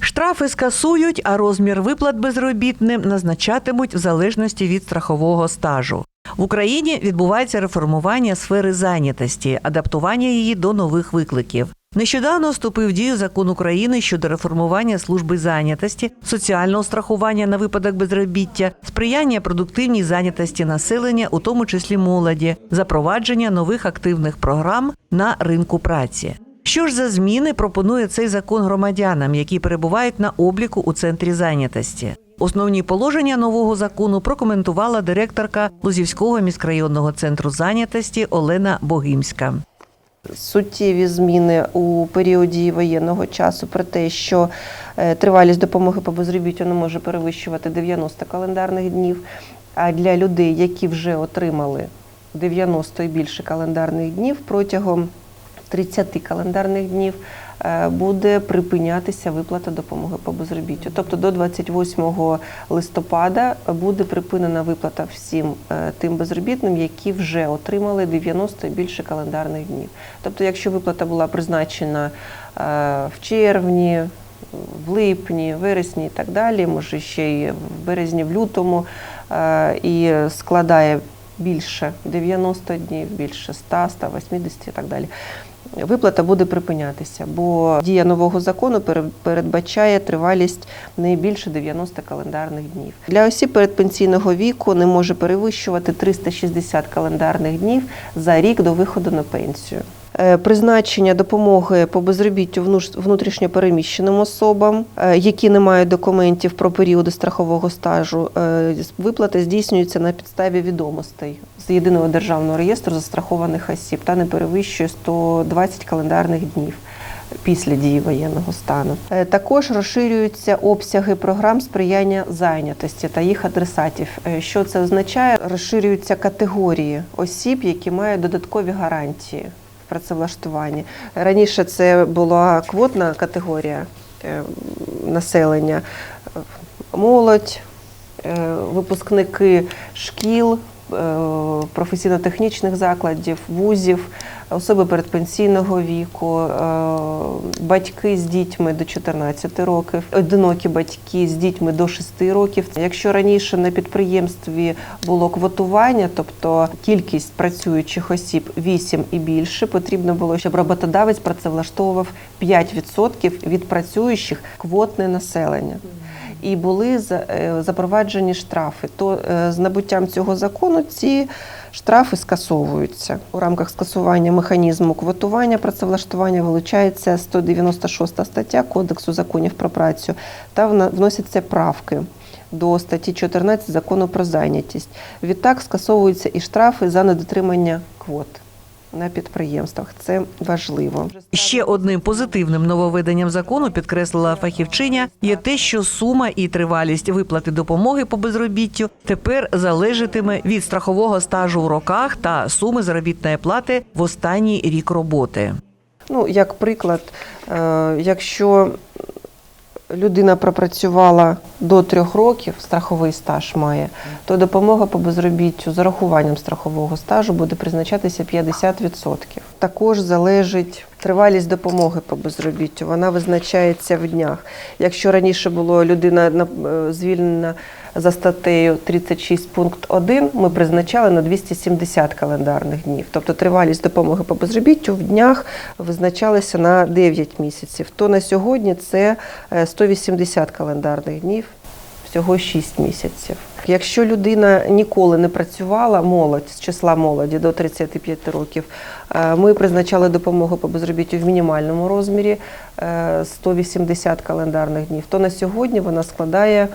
Штрафи скасують, а розмір виплат безробітним назначатимуть в залежності від страхового стажу. В Україні відбувається реформування сфери зайнятості, адаптування її до нових викликів. Нещодавно вступив в дію закон України щодо реформування служби зайнятості, соціального страхування на випадок безробіття, сприяння продуктивній зайнятості населення, у тому числі молоді, запровадження нових активних програм на ринку праці. Що ж за зміни пропонує цей закон громадянам, які перебувають на обліку у центрі зайнятості? Основні положення нового закону прокоментувала директорка Лузівського міськрайонного центру зайнятості Олена Богимська. Суттєві зміни у періоді воєнного часу про те, що е, тривалість допомоги по безробіттю не може перевищувати 90 календарних днів. А для людей, які вже отримали 90 і більше календарних днів протягом 30 календарних днів буде припинятися виплата допомоги по безробіттю. Тобто до 28 листопада буде припинена виплата всім е, тим безробітним, які вже отримали 90 і більше календарних днів. Тобто, якщо виплата була призначена е, в червні, в липні, вересні і так далі, може ще й в березні, в лютому, е, і складає більше 90 днів, більше 100, 180 і так далі. Виплата буде припинятися, бо дія нового закону пере- передбачає тривалість не більше 90 календарних днів. Для осіб передпенсійного віку не може перевищувати 360 календарних днів за рік до виходу на пенсію. Е, Призначення допомоги по безробіттю внутрішньопереміщеним особам, е, які не мають документів про періоди страхового стажу, е, з- виплата здійснюється на підставі відомостей з єдиного державного реєстру застрахованих осіб та не перевищує 120 календарних днів. Після дії воєнного стану також розширюються обсяги програм сприяння зайнятості та їх адресатів. Що це означає? Розширюються категорії осіб, які мають додаткові гарантії в працевлаштуванні. Раніше це була квотна категорія е, населення, молодь, е, випускники шкіл, професійно-технічних закладів, вузів, особи передпенсійного віку, е, батьки з дітьми до 14 років, одинокі батьки з дітьми до 6 років. Якщо раніше на підприємстві було квотування, тобто кількість працюючих осіб 8 і більше, потрібно було, щоб роботодавець працевлаштовував 5% від працюючих квотне населення і були е, запроваджені штрафи. То е, з набуттям цього закону ці штрафи скасовуються. У рамках скасування механізму квотування працевлаштування вилучається 196 стаття Кодексу законів про працю та вносяться правки. До статті 14 закону про зайнятість. Відтак скасовуються і штрафи за недотримання квот на підприємствах. Це важливо. Ще одним позитивним нововведенням закону підкреслила фахівчиня є те, що сума і тривалість виплати допомоги по безробіттю тепер залежатиме від страхового стажу в роках та суми заробітної плати в останній рік роботи. Ну, як приклад, е, якщо людина пропрацювала до трьох років, страховий стаж має, то допомога по безробіттю з урахуванням страхового стажу буде призначатися 50%. Також залежить тривалість допомоги по безробіттю. Вона визначається в днях. Якщо раніше було людина на- е, звільнена за статтею 36 пункт 1, ми призначали на 270 календарних днів. Тобто тривалість допомоги по безробіттю в днях визначалася на 9 місяців. То на сьогодні це е, 180 календарних днів, всього 6 місяців. Якщо людина ніколи не працювала, молодь з числа молоді до 35 років, е, ми призначали допомогу по безробіттю в мінімальному розмірі е, 180 календарних днів. То на сьогодні вона складає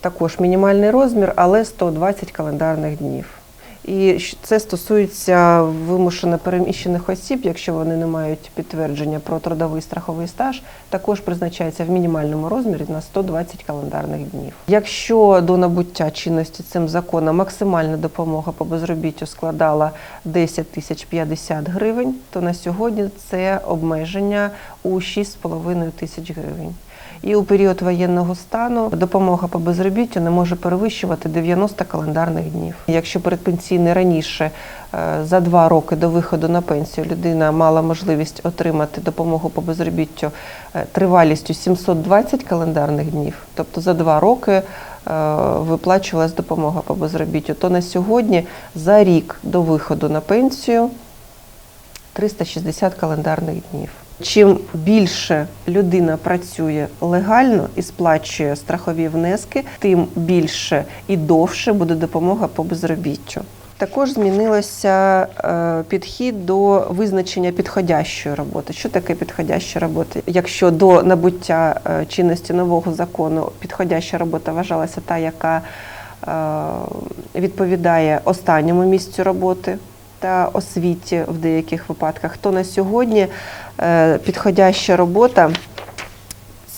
також мінімальний розмір, але 120 календарних днів. І це стосується вимушено переміщених осіб, якщо вони не мають підтвердження про трудовий страховий стаж, також призначається в мінімальному розмірі на 120 календарних днів. Якщо до набуття чинності цим законом максимальна допомога по безробіттю складала 10 тисяч 50 гривень, то на сьогодні це обмеження у 6,5 тисяч гривень. І у період воєнного стану допомога по безробіттю не може перевищувати 90 календарних днів. Якщо передпенсійний раніше е, за два роки до виходу на пенсію людина мала можливість отримати допомогу по безробіттю е, тривалістю 720 календарних днів, тобто за два роки е, виплачувалась допомога по безробіттю, то на сьогодні за рік до виходу на пенсію 360 календарних днів. Чим більше людина працює легально і сплачує страхові внески, тим більше і довше буде допомога по безробіттю. Також змінилося е, підхід до визначення підходящої роботи. Що таке підходяща робота? Якщо до набуття е, чинності нового закону підходяща робота вважалася та, яка е, відповідає останньому місцю роботи та освіті в деяких випадках, то на сьогодні е, підходяща робота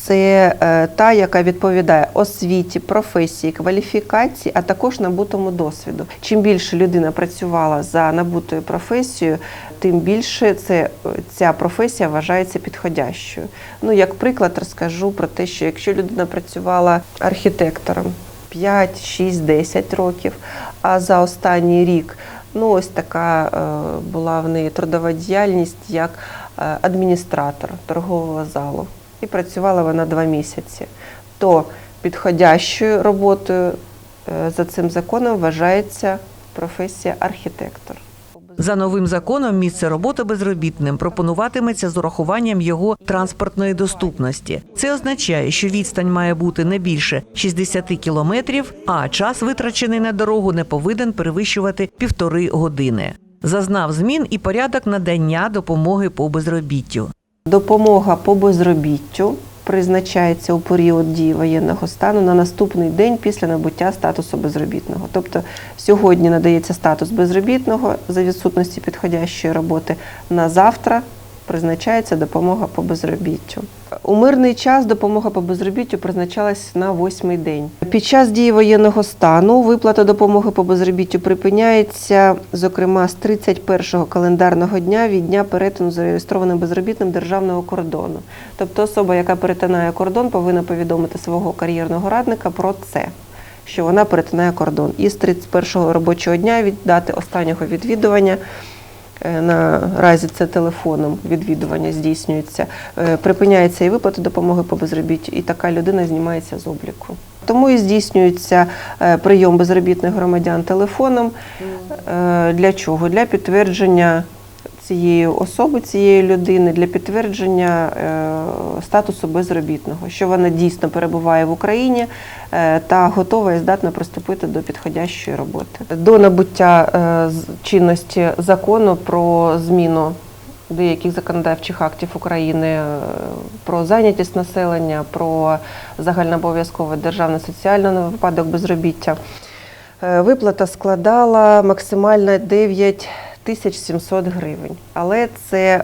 це е, та, яка відповідає освіті, професії, кваліфікації, а також набутому досвіду. Чим більше людина працювала за набутою професією, тим більше це, ця професія вважається підходящою. Ну, як приклад, розкажу про те, що якщо людина працювала архітектором 5, 6, 10 років, а за останній рік ну, ось така е, була в неї трудова діяльність як е, адміністратор торгового залу і працювала вона два місяці, то підходящою роботою е, за цим законом вважається професія архітектор. За новим законом місце роботи безробітним пропонуватиметься з урахуванням його транспортної доступності. Це означає, що відстань має бути не більше 60 кілометрів, а час, витрачений на дорогу, не повинен перевищувати півтори години. Зазнав змін і порядок надання допомоги по безробіттю. Допомога по безробіттю призначається у період дії воєнного стану на наступний день після набуття статусу безробітного. Тобто сьогодні надається статус безробітного за відсутності підходящої роботи. На завтра призначається допомога по безробіттю. У мирний час допомога по безробіттю призначалась на восьмий день. Під час дії воєнного стану виплата допомоги по безробіттю припиняється, зокрема, з 31-го календарного дня від дня перетину зареєстрованим безробітним державного кордону. Тобто особа, яка перетинає кордон, повинна повідомити свого кар'єрного радника про це. Що вона перетинає кордон. І з 31-го робочого дня від дати останнього відвідування Наразі це телефоном відвідування здійснюється. Е, Припиняється і виплата допомоги по безробіттю, і така людина знімається з обліку. Тому і здійснюється е, прийом безробітних громадян телефоном. Е, Для чого? Для підтвердження цієї особи, цієї людини, для підтвердження е, статусу безробітного, що вона дійсно перебуває в Україні е, та готова і здатна приступити до підходящої роботи. До набуття е, чинності закону про зміну деяких законодавчих актів України про зайнятість населення, про загальнообов'язкове державне соціальне на випадок безробіття. Виплата складала максимально 9 тисяч 700 гривень. Але це е,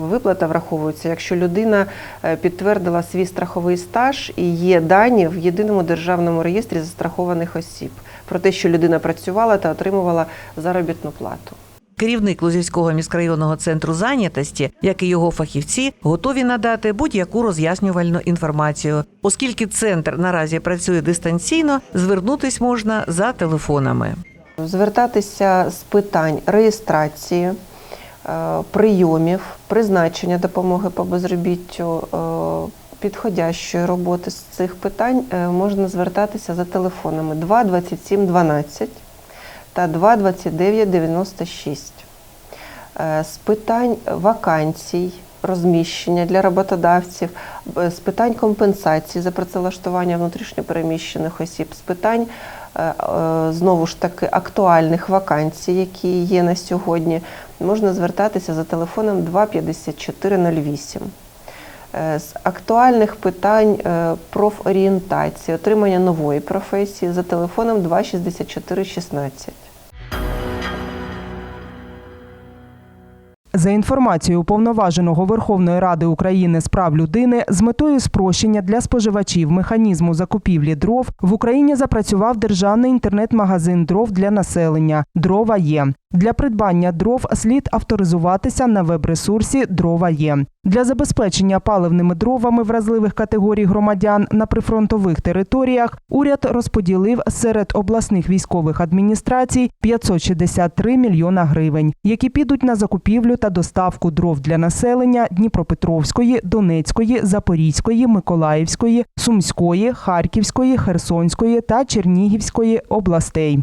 виплата враховується, якщо людина е, підтвердила свій страховий стаж і є дані в єдиному державному реєстрі застрахованих осіб про те, що людина працювала та отримувала заробітну плату. Керівник Лузівського міськрайонного центру зайнятості, як і його фахівці, готові надати будь-яку роз'яснювальну інформацію. Оскільки центр наразі працює дистанційно, звернутись можна за телефонами. Звертатися з питань реєстрації, е, прийомів, призначення допомоги по безробіттю, е, підходящої роботи з цих питань е, можна звертатися за телефонами 2 27 12 та 2 29 96. Е, З питань вакансій, розміщення для роботодавців, з питань компенсації за працевлаштування внутрішньопереміщених осіб, з питань знову ж таки актуальних вакансій, які є на сьогодні, можна звертатися за телефоном 25408. Е, З актуальних питань е, профорієнтації, отримання нової професії за телефоном 26416. За інформацією уповноваженого Верховної Ради України з прав людини, з метою спрощення для споживачів механізму закупівлі дров в Україні запрацював державний інтернет-магазин дров для населення Дрова є. Для придбання дров слід авторизуватися на веб-ресурсі Дрова є. Для забезпечення паливними дровами вразливих категорій громадян на прифронтових територіях уряд розподілив серед обласних військових адміністрацій 563 мільйона гривень, які підуть на закупівлю та доставку дров для населення Дніпропетровської, Донецької, Запорізької, Миколаївської, Сумської, Харківської, Херсонської та Чернігівської областей.